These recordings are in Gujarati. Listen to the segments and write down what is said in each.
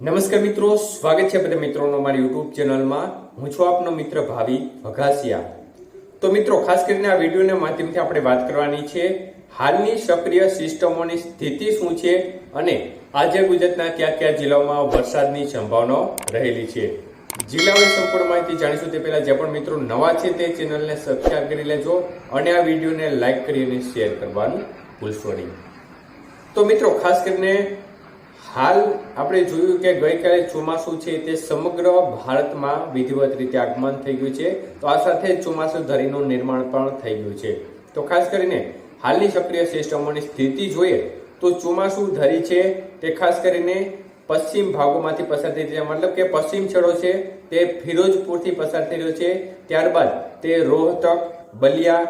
નમસ્કાર મિત્રો, સ્વાગત છે બધા મિત્રોનો મારી યુટ્યુબ ચેનલમાં. હું છું આપનો મિત્ર ભાવિ વઘાસિયા તો મિત્રો, ખાસ કરીને આ વિડીયોના માધ્યમથી આપણે વાત કરવાની છે, હાલની સક્રિય સિસ્ટમોની સ્થિતિ શું છે અને આજે ગુજરાતના કયા કયા જિલ્લાઓમાં વરસાદની સંભાવનાઓ રહેલી છે. જિલ્લાઓની સંપૂર્ણ માહિતી જાણીશું તે પહેલા જે પણ મિત્રો નવા છે તે ચેનલને સબસ્ક્રાઇબ કરી લેજો અને આ વિડીયોને લાઈક કરી અને શેર કરવાનું ભૂલશો નહીં. તો મિત્રો, ખાસ કરીને હાલ આપણે જોયું કે ગઈકાલે ચોમાસું છે તે સમગ્ર ભારતમાં વિધિવત રીતે આગમન થઈ ગયું છે. તો આ સાથે ચોમાસું ધરીનું નિર્માણ પણ થઈ ગયું છે. તો ખાસ કરીને હાલની સક્રિય સિસ્ટમોની સ્થિતિ જોઈએ તો ચોમાસું ધરી છે તે ખાસ કરીને પશ્ચિમ ભાગોમાંથી પસાર થઈ રહ્યા, મતલબ કે પશ્ચિમ છેડો છે તે ફિરોજપુરથી પસાર થઈ રહ્યો છે. ત્યારબાદ તે રોહતક, બલિયા,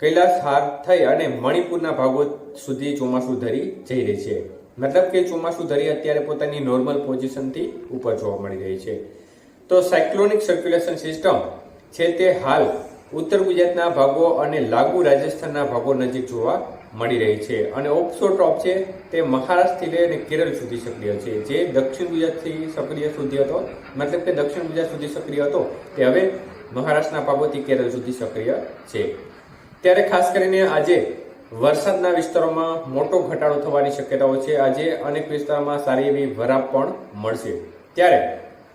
કૈલાસહાર થઈ અને મણિપુરના ભાગો સુધી ચોમાસું ધરી જઈ રહી છે. મતલબ કે ચોમાસું ધરી અત્યારે પોતાની નોર્મલ પોઝિશનથી ઉપર જોવા મળી રહી છે. તો સાયક્લોનિક સર્ક્યુલેશન સિસ્ટમ છે તે હાલ ઉત્તર ગુજરાતના ભાગો અને લાગુ રાજસ્થાનના ભાગો નજીક જોવા મળી રહી છે. અને ઓપ્સો ટ્રોપ છે તે મહારાષ્ટ્રથી લઈ અને કેરળ સુધી સક્રિય છે. જે દક્ષિણ ગુજરાતથી સક્રિય સુધી હતો, મતલબ કે દક્ષિણ ગુજરાત સુધી સક્રિય હતો, તે હવે મહારાષ્ટ્રના ભાગોથી કેરળ સુધી સક્રિય છે. ત્યારે ખાસ કરીને આજે વરસાદના વિસ્તારોમાં મોટો ઘટાડો થવાની શક્યતાઓ છે. આજે અનેક વિસ્તારોમાં સારી એવી વરાપ પણ મળશે. ત્યારે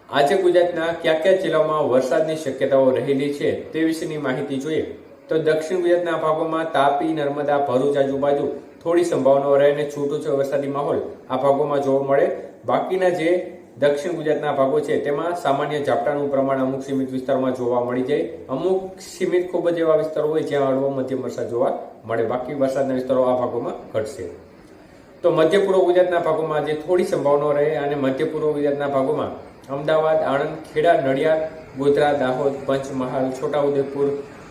આજે ગુજરાતના કયા કયા જિલ્લાઓમાં વરસાદની શક્યતાઓ રહેલી છે તે વિશેની માહિતી જોઈએ તો દક્ષિણ ગુજરાતના ભાગોમાં તાપી, નર્મદા, ભરૂચ આજુબાજુ થોડી સંભાવનાઓ રહે અને છૂટો છે વરસાદી માહોલ આ ભાગોમાં જોવા મળે. બાકીના જે દક્ષિણ ગુજરાતના ભાગો છે, તેમાં સામાન્ય ઝાપટાનું પ્રમાણ અમુક સીમિત વિસ્તારોમાં જોવા મળી જાય. અમુક સીમિત ખૂબ જ એવા વિસ્તારો હોય જ્યાં હળવો મધ્યમ વરસાદ જોવા મળે. બાકી વરસાદના વિસ્તારો આ ભાગોમાં ઘટશે. તો મધ્ય પૂર્વ ગુજરાતના ભાગોમાં આજે થોડી સંભાવનાઓ રહે અને મધ્ય પૂર્વ ગુજરાતના ભાગોમાં અમદાવાદ, આણંદ, ખેડા, નડિયાદ, ગોધરા, દાહોદ, પંચમહાલ, છોટાઉદેપુર,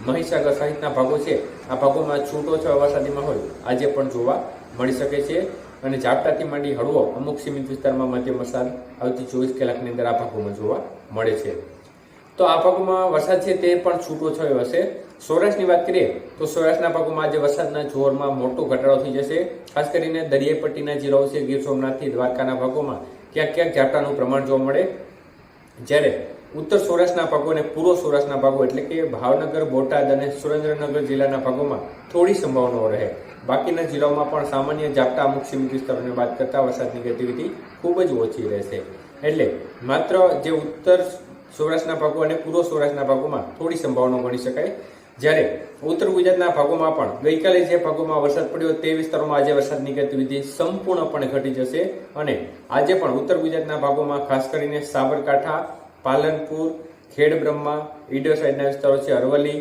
મહીસાગર સહિતના ભાગો છે. આ ભાગોમાં છૂટો છવાયો વરસાદી માહોલ આજે પણ જોવા મળી શકે છે. અને ઝાપટાથી માંડી હળવો અમુક સીમિત વિસ્તારમાં મધ્યમ વરસાદ આવતી ચોવીસ કલાકની અંદર આ ભાગોમાં જોવા મળે છે. તો આ ભાગોમાં વરસાદ છે તે પણ છૂટો થયો હશે. સૌરાષ્ટ્રની વાત કરીએ તો સૌરાષ્ટ્રના ભાગોમાં આજે વરસાદના જોરમાં મોટો ઘટાડો થઈ જશે. ખાસ કરીને દરિયાઈ પટ્ટીના જિલ્લાઓ છે, ગીર સોમનાથથી દ્વારકાના ભાગોમાં ક્યાંક ક્યાંક ઝાપટાનું પ્રમાણ જોવા મળે. જ્યારે ઉત્તર સૌરાષ્ટ્રના ભાગો અને પૂર્વ સૌરાષ્ટ્રના ભાગો એટલે કે ભાવનગર, બોટાદ અને સુરેન્દ્રનગર જિલ્લાના ભાગોમાં થોડી સંભાવનાઓ રહે. બાકીના જિલ્લાઓમાં પણ સામાન્ય ઝાપટા અમુક સીમિત વિસ્તારોને બાદ કરતા વરસાદની ગતિવિધિ ખૂબ જ ઓછી રહેશે. એટલે માત્ર જે ઉત્તર સૌરાષ્ટ્રના ભાગો અને પૂર્વ સૌરાષ્ટ્રના ભાગોમાં થોડી સંભાવનાઓ ગણી શકાય. જ્યારે ઉત્તર ગુજરાતના ભાગોમાં પણ ગઈકાલે જે ભાગોમાં વરસાદ પડ્યો તે વિસ્તારોમાં આજે વરસાદની ગતિવિધિ સંપૂર્ણપણે ઘટી જશે અને આજે પણ ઉત્તર ગુજરાતના ભાગોમાં ખાસ કરીને સાબરકાંઠા, પાલનપુર ખેડબ્રહ્મા ઈડર સાઈડના વિસ્તારો છે અરવલ્લી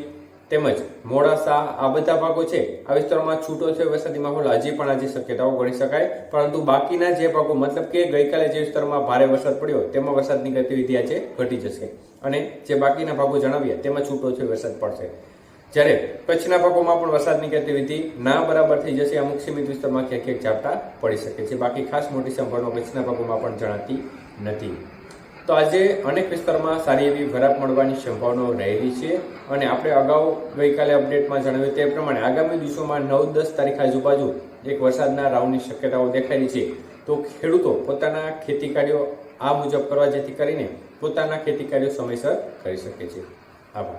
તેમજ મોડાસા, આ બધા ભાગો છે, આ વિસ્તારોમાં છૂટો છે, વરસાદી માહોલ હજી પણ આજે શક્યતાઓ ગણી શકાય. પરંતુ બાકીના જે ભાગો, મતલબ કે ગઈકાલે જે વિસ્તારમાં ભારે વરસાદ પડ્યો, તેમાં વરસાદની ગતિવિધિ આજે ઘટી જશે. અને જે બાકીના ભાગો જણાવ્યા તેમાં છૂટો છે, વરસાદ પડશે. જ્યારે કચ્છના ભાગોમાં પણ વરસાદની ગતિવિધિ ના બરાબર થઈ જશે, અમુક સીમિત વિસ્તારમાં ક્યાંક ક્યાંક ઝાપટા પડી શકે છે. બાકી ખાસ મોટી સંભાવનાઓ કચ્છના ભાગોમાં પણ જણાતી નથી. તો આજે અનેક વિસ્તારમાં સારી એવી વરાપ મળવાની સંભાવનાઓ રહેલી છે અને આપણે અગાઉ ગઈકાલે અપડેટમાં જણાવ્યું તે પ્રમાણે આગામી દિવસોમાં નવ દસ તારીખ આજુબાજુ એક વરસાદના રાઉન્ડની શક્યતાઓ દેખાયેલી છે. તો ખેડૂતો પોતાના ખેતી કાર્યો આ મુજબ કરવા જેથી કરીને પોતાના ખેતી કાર્યો સમયસર કરી શકે છે. આભાર.